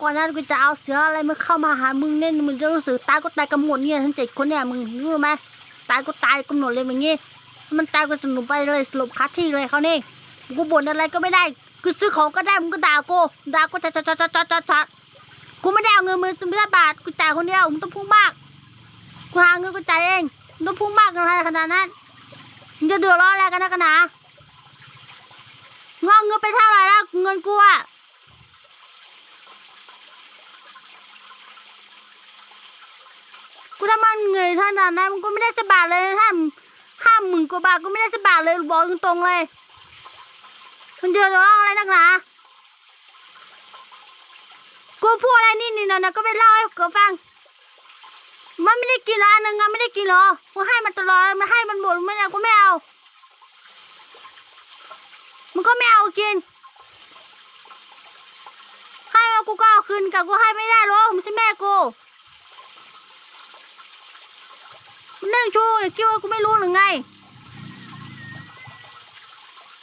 ก่อนนั้นกูจะเอาเสืออะไรมาเข้ามาหามึงเนี่ยมึงจะรู้สึกตายก็ตายกันหมดเนี่ยทั้งเจ็ดคนเนี่ยมึงรู้ไหมตายก็ตายกันหมดเลยอย่างงี้มันตายก็สนุกไปเลยสลบคาที่เลยเขานี่กูบ่นอะไรก็ไม่ได้กูซื้อของก็ได้มึงก็ด่ากูด่ากูจัดจัดจัดจัดจัดจัดกูไม่ได้เอาเงินมือสิบบาทกูจ่ายคนเดียวมึงต้องพูดมากกูหาเงินกูจ่ายเองมึงต้องพูดมากอะไรขนาดนั้นมึงจะเดือดร้อนอะไรกันนะกันนางอเงินไปเท่าไหร่แล้วเงินกูอะ กูทำมันเงยขนาดนั้นมันก็ไม่ได้สบาทเลยห้ามห้ามหมื่นกว่าบาทก็ไม่ได้สบาทเลยบอกตรงๆเลย มันเดือดร้อนอะไรนักหนากูพูดอะไรนี่นี่นะนะก็ไปเล่าให้กูฟัง มันไม่ได้กินอันหนึ่งอะไม่ได้กินหรอกูให้มันตลอดมันให้มันหมดไม่เอากูไม่เอา มันก็ไม่เอากินให้มากูก็เอาคืนกับกูให้ไม่ได้หรอกมันเรื่อ งชูอย่าคิดว่ากูไม่รู้หรือไง